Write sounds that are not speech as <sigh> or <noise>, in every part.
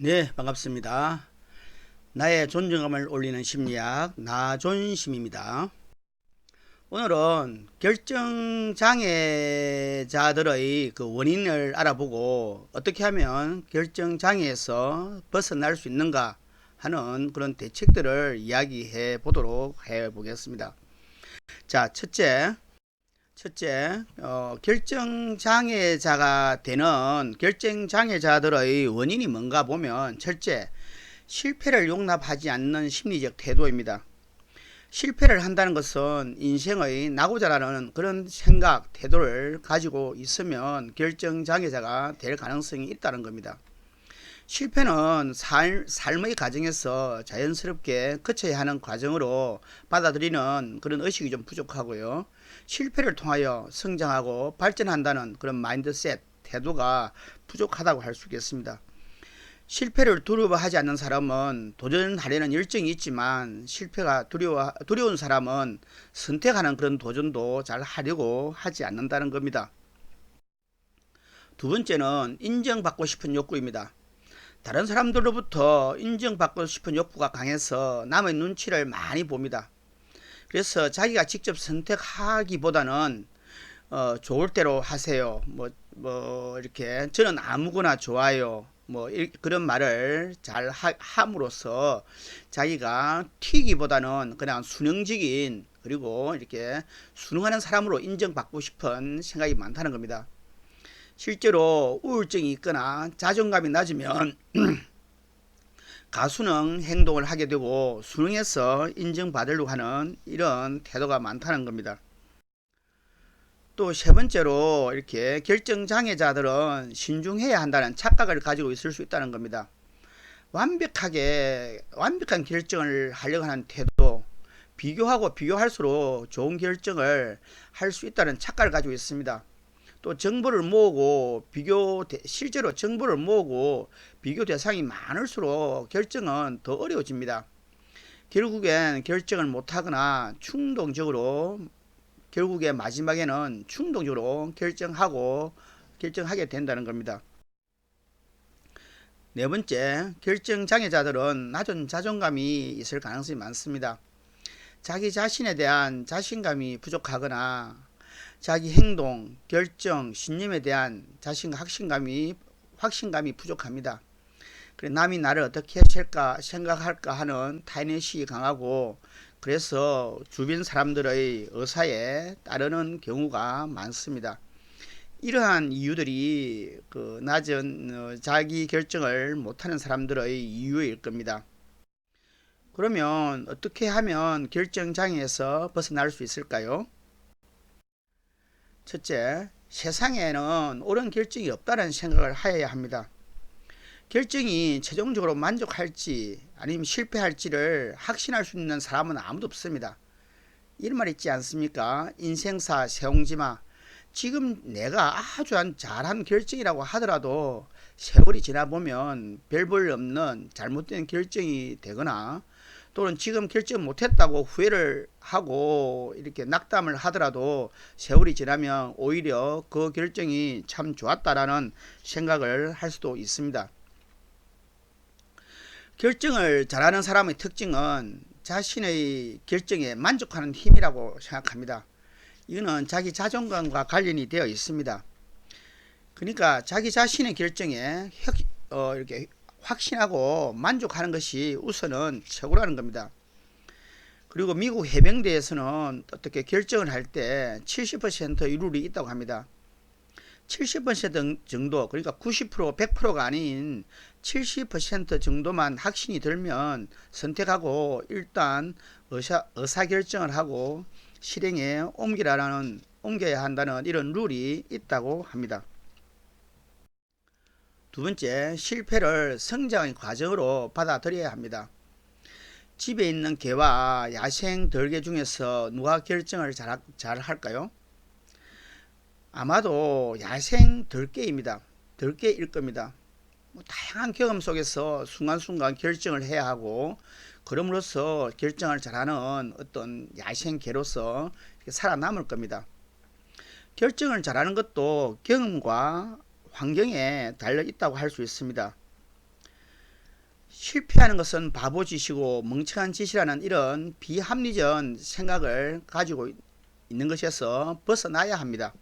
네, 반갑습니다. 나의 존중감을 올리는 심리학 나존심입니다. 오늘은 결정 장애자들의 그 원인을 알아보고 어떻게 하면 결정 장애에서 벗어날 수 있는가 하는 그런 대책들을 이야기해 보도록 해 보겠습니다. 자, 첫째. 첫째, 어, 결정장애자가 되는 결정장애자들의 원인이 뭔가 보면 첫째, 실패를 용납하지 않는 심리적 태도입니다. 실패를 한다는 것은 인생의 나고자라는 그런 생각, 태도를 가지고 있으면 결정장애자가 될 가능성이 있다는 겁니다. 실패는 삶, 삶의 과정에서 자연스럽게 거쳐야 하는 과정으로 받아들이는 그런 의식이 좀 부족하고요. 실패를 통하여 성장하고 발전한다는 그런 마인드셋, 태도가 부족하다고 할 수 있겠습니다. 실패를 두려워하지 않는 사람은 도전하려는 열정이 있지만 실패가 두려워, 두려운 사람은 선택하는 그런 도전도 잘 하려고 하지 않는다는 겁니다. 두 번째는 인정받고 싶은 욕구입니다. 다른 사람들로부터 인정받고 싶은 욕구가 강해서 남의 눈치를 많이 봅니다. 그래서 자기가 직접 선택하기보다는 어, 좋을 대로 하세요. 뭐, 뭐, 이렇게, 저는 아무거나 좋아요. 뭐, 이, 그런 말을 잘 하, 함으로써 자기가 튀기보다는 그냥 순응적인, 그리고 이렇게 순응하는 사람으로 인정받고 싶은 생각이 많다는 겁니다. 실제로 우울증이 있거나 자존감이 낮으면 <clears throat> 가수능 행동을 하게 되고 수능에서 인정받으려고 하는 이런 태도가 많다는 겁니다. 또 세 번째로 이렇게 결정장애자들은 신중해야 한다는 착각을 가지고 있을 수 있다는 겁니다. 완벽하게 완벽한 결정을 하려고 하는 태도 비교하고 비교할수록 좋은 결정을 할 수 있다는 착각을 가지고 있습니다. 또 정보를 모으고 비교 실제로 정보를 모으고 비교 대상이 많을수록 결정은 더 어려워집니다. 결국엔 결정을 못하거나 충동적으로 결국에 마지막에는 충동적으로 결정하고 결정하게 된다는 겁니다. 네 번째, 결정 장애자들은 낮은 자존감이 있을 가능성이 많습니다. 자기 자신에 대한 자신감이 부족하거나 자기 행동, 결정, 신념에 대한 자신과 확신감이 확신감이 부족합니다. 그래 남이 나를 어떻게 할까 생각할까 하는 타인의식이 강하고 그래서 주변 사람들의 의사에 따르는 경우가 많습니다. 이러한 이유들이 그 낮은 어, 자기 결정을 못하는 사람들의 이유일 겁니다. 그러면 어떻게 하면 결정 장애에서 벗어날 수 있을까요? 첫째, 세상에는 옳은 결정이 없다는 생각을 하여야 합니다. 결정이 최종적으로 만족할지 아니면 실패할지를 확신할 수 있는 사람은 아무도 없습니다. 이런 말 있지 않습니까? 인생사 세옹지마. 지금 내가 아주 잘한 결정이라고 하더라도 세월이 지나 보면 별 볼 없는 잘못된 결정이 되거나 또는 지금 결정 못했다고 후회를 하고 이렇게 낙담을 하더라도 세월이 지나면 오히려 그 결정이 참 좋았다라는 생각을 할 수도 있습니다. 결정을 잘하는 사람의 특징은 자신의 결정에 만족하는 힘이라고 생각합니다. 이거는 자기 자존감과 관련이 되어 있습니다. 그러니까 자기 자신의 결정에 어, 이렇게 확신하고 만족하는 것이 우선은 최고라는 겁니다. 그리고 미국 해병대에서는 어떻게 결정을 할 때 70% 이룰이 있다고 합니다. 70% 정도 그러니까 90% 100%가 아닌 70% 정도만 확신이 들면 선택하고 일단 의사, 의사 결정을 하고 실행에 옮기라는 옮겨야 한다는 이런 룰이 있다고 합니다. 두 번째, 실패를 성장의 과정으로 받아들여야 합니다. 집에 있는 개와 야생 덜개 중에서 누가 결정을 잘, 잘 할까요? 아마도 야생 덜개입니다. 덜개일 겁니다. 뭐 다양한 경험 속에서 순간순간 결정을 해야 하고 그럼으로써 결정을 잘하는 어떤 야생 개로서 살아남을 겁니다. 결정을 잘하는 것도 경험과 환경에 달려 있다고 할 수 있습니다. 실패하는 것은 바보 짓이고 멍청한 짓이라는 이런 비합리적 생각을 가지고 있는 것에서 벗어나야 합니다.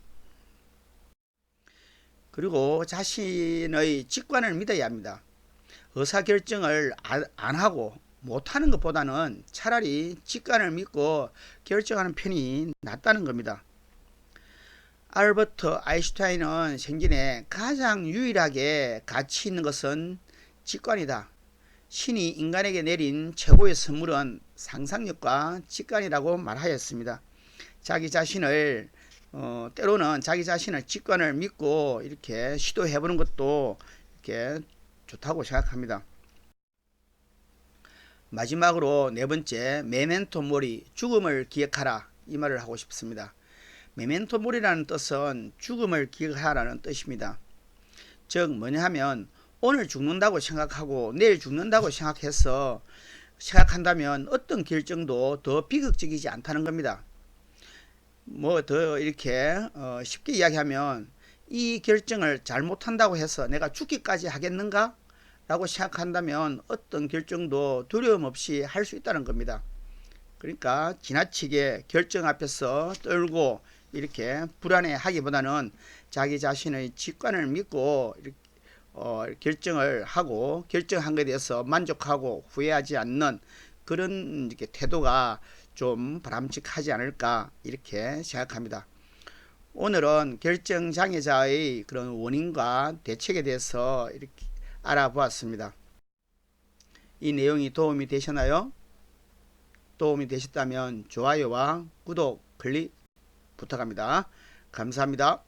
그리고 자신의 직관을 믿어야 합니다. 의사결정을 안- 안 하고 못하는 것보다는 차라리 직관을 믿고 결정하는 편이 낫다는 겁니다. 알버트 아인슈타인은 생전에 가장 유일하게 가치 있는 것은 직관이다. 신이 인간에게 내린 최고의 선물은 상상력과 직관이라고 말하였습니다. 자기 자신을 어, 때로는 자기 자신을 직관을 믿고 이렇게 시도해 보는 것도 이렇게 좋다고 생각합니다. 마지막으로 네 번째 메멘토 모리 죽음을 기억하라 이 말을 하고 싶습니다. 메멘토 모리라는 뜻은 죽음을 기억하라는 뜻입니다. 즉 뭐냐 하면 오늘 죽는다고 생각하고 내일 죽는다고 생각해서 생각한다면 어떤 결정도 더 비극적이지 않다는 겁니다. 뭐 더 이렇게 어 쉽게 이야기하면 이 결정을 잘못한다고 해서 내가 죽기까지 하겠는가? 라고 생각한다면 어떤 결정도 두려움 없이 할 수 있다는 겁니다. 그러니까 지나치게 결정 앞에서 떨고 이렇게 불안해 하기보다는 자기 자신의 직관을 믿고 어, 결정을 하고 결정한 것에 대해서 만족하고 후회하지 않는 그런 이렇게 태도가 좀 바람직하지 않을까 이렇게 생각합니다. 오늘은 결정 장애자의 그런 원인과 대책에 대해서 이렇게 알아보았습니다. 이 내용이 도움이 되셨나요? 도움이 되셨다면 좋아요와 구독, 클릭 부탁합니다. 감사합니다.